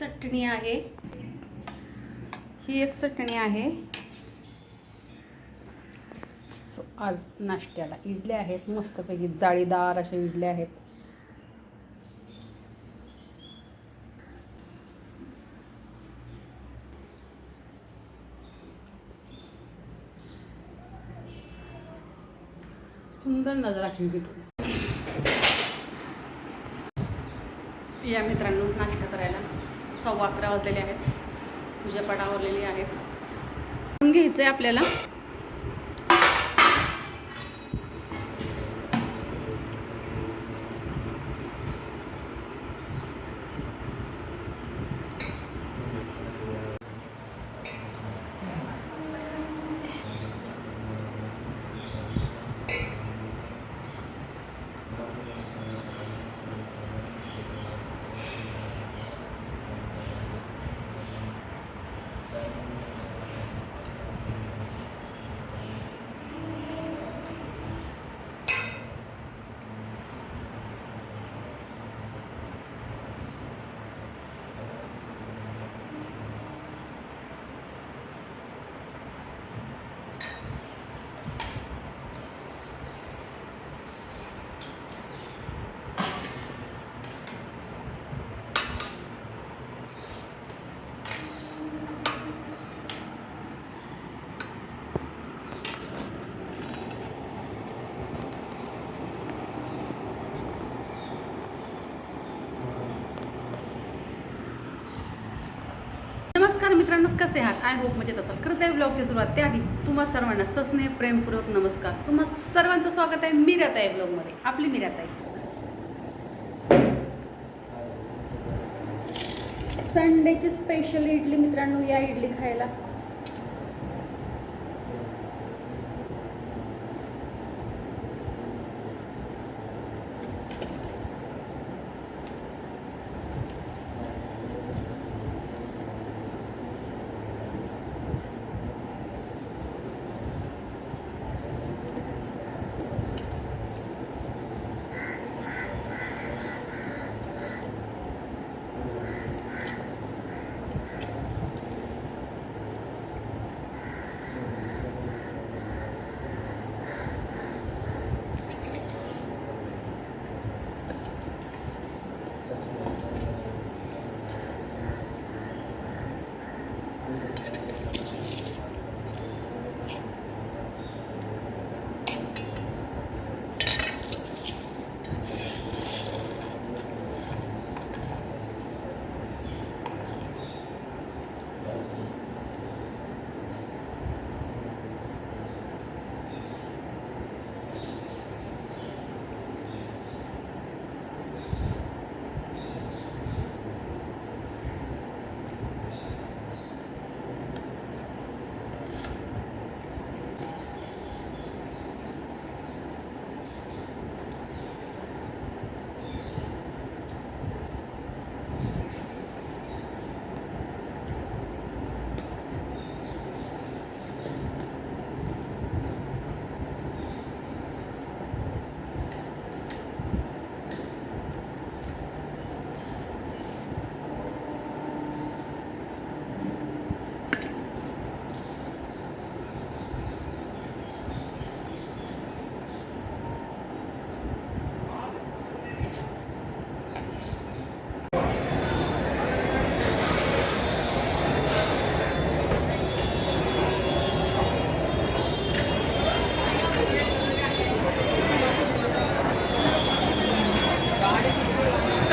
चटणी आहे. ही एक चटणी आहे. आज नाश्त्याला इडल्या आहेत. मस्तपैकी जाळीदार अशा इडल्या आहेत. सुंदर नजरा खिडकीतून या मित्रांनो नाश्ता करायला. सव्वा अकरा वाजलेले आहेत. पूजापाठ आवरलेली आहेत. घ्यायचं आहे आपल्याला नमस्कार मित्रांनो कसे आहात? आय होप मजेत असाल. करत ब्लॉगची सुरुवात त्याआधी तुम्हा सर्वांना ससने प्रेमपूर्वक नमस्कार. तुम्हा सर्वांचं स्वागत आहे मिरात आहे ब्लॉगमध्ये आपली मिरात आहे संडेची स्पेशल इडली मित्रांनो या इडली खायला.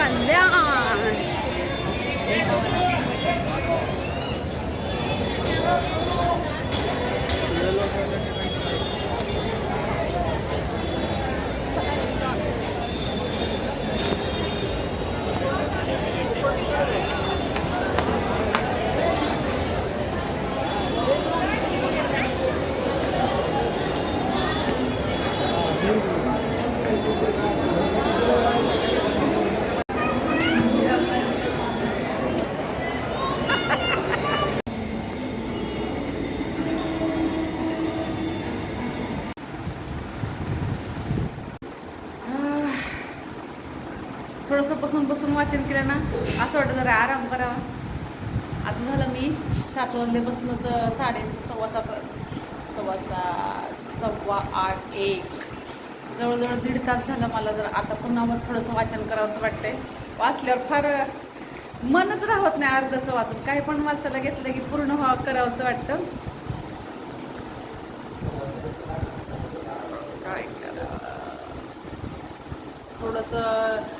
很亮啊。थोडंसं बसून बसून वाचन केलं ना असं वाटतं जरा आराम करावा. आता झालं मी सात वाजल्यापासूनच साडे सव्वा सात सव्वा सहा सव्वा आठ एक. जवळजवळ दीड तास झालं मला जर आता पुन्हा मग थोडंसं वाचन करावं असं वाटतंय. वाचल्यावर फार मनच राहत नाही अर्धसं वाचून. काही पण वाचायला घेतलं की पूर्ण व्हावं करावं असं वाटतं. काय करावं? थोडंसं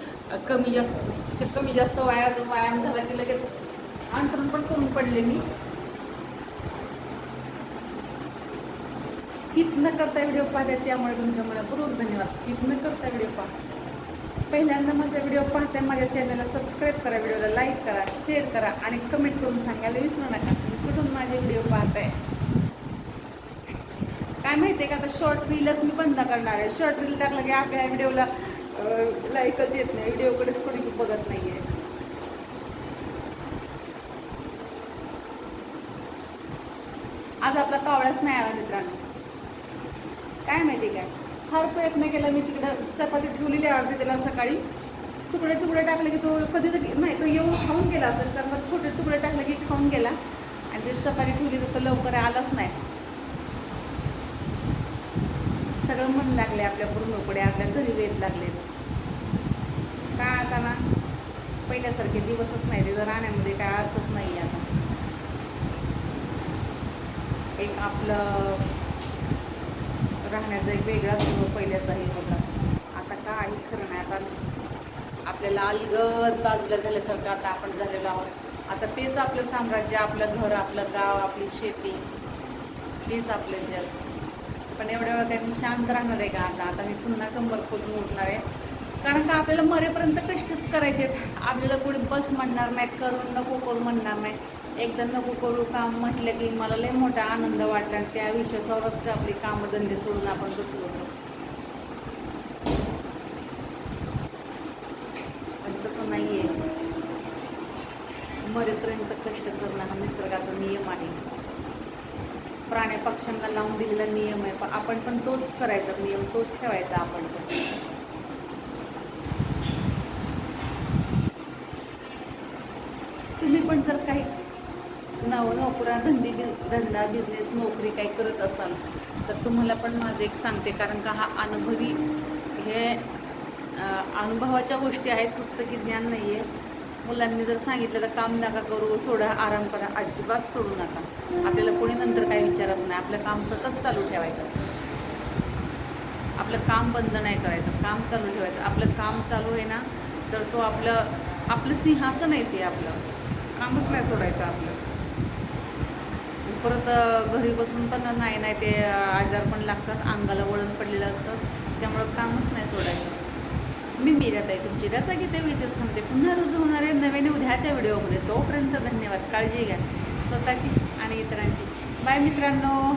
कमी जास्त कमी जास्त व्यायाम व्यायाम झाला की लगेच अंतरण पण करून पडले मी. स्किप न करता व्हिडिओ पाहते त्यामुळे तुमच्या मनापूर्वक धन्यवाद. स्किप न करता व्हिडिओ पहा. पहिल्यांदा माझा व्हिडिओ पाहता माझ्या चॅनलला सबस्क्राईब करा व्हिडिओला लाईक करा शेअर करा आणि कमेंट करून सांगायला विसरू नका. तुम्ही कुठून माझे व्हिडिओ पाहताय काय माहिती आहे का आता शॉर्ट रीलच मी बंद करणार आहे. शॉर्ट रील टाकलं की आपल्या व्हिडिओला लाईकच येत नाही व्हिडिओकडेच कोणी बघत नाही आहे आज आपला कावळाच नाही आला मित्रांनो. काय माहिती काय? फार प्रयत्न केला मी तिकडं चपाती ठेवलेली अर्धी त्याला सकाळी. तुकडे तुकडे टाकले की तो कधीतरी नाही तो येऊन खाऊन गेला असेल तर मग छोटे तुकडे टाकले की खाऊन गेला. आणि ते चपाती ठेवली तर लवकर आलाच नाही. सगळं मन लागले आपल्या पूर्णकडे आपल्या घरी वेध लागले काय आता ना? पहिल्यासारखे दिवसच नाही तिथं राहण्यामध्ये काय अर्थच नाही आता. एक आपलं राहण्याचा एक वेगळाच पहिल्याचा हे होता आता काही खरं नाही आता आपल्याला अलगद बाजूला झाल्यासारखं आता आपण झालेलो आहोत. आता तेच आपलं साम्राज्य आपलं घर आपलं गाव आपली शेती तेच आपलं जग. पण एवढ्या वेळा काय मी शांत राहणार आहे का आता? आता मी पुन्हा कंबर खोचून उठणार आहे. कारण का आपल्याला मरेपर्यंत कष्टच करायचे आहेत. आपल्याला कोणी बस म्हणणार नाही करून नको करू म्हणणार नाही. एकदा नको करू काम म्हटलं की मला लय मोठा आनंद वाटला आणि त्या विश्वासावरच आपली कामधंदे सोडून आपण बसलो. होतो पण तसं नाही आहे मरेपर्यंत कष्ट करणं हा निसर्गाचा नियम आहे. प्राण्या पक्ष्यांना लावून दिलेला नियम आहे. पण आपण पण तोच करायचा नियम तोच ठेवायचा आपण पण. तुम्ही पण जर काही नव नोकरा धंदी बिज धंदा बिझनेस नोकरी काही करत असाल तर तुम्हाला पण माझं एक सांगते कारण का हा अनुभवी हे अनुभवाच्या गोष्टी आहेत पुस्तकी ज्ञान नाही आहे मुलांनी जर सांगितलं तर काम नका करू सोडा आराम करा. अजिबात सोडू नका. आपल्याला कोणी नंतर काही विचारत नाही. आपलं काम सतत चालू ठेवायचं. आपलं काम बंद नाही करायचं. काम चालू ठेवायचं. आपलं काम चालू आहे ना तर तो आपलं आपलं सिंहासन आहे ते आपलं. कामच नाही सोडायचं आपलं. परत घरी बसून पण नाही नाही ते आजार पण लागतात. अंगाला वळण पडलेलं असतं. त्यामुळं कामच नाही सोडायचं. मी मीरात आहे तुमची रचा गीते इथेच थांबते पुन्हा रुजू होणारे नव्याने उद्याच्या व्हिडिओमध्ये. तोपर्यंत धन्यवाद. काळजी घ्या. स्वतःची आणि इतरांची. बाय मित्रांनो.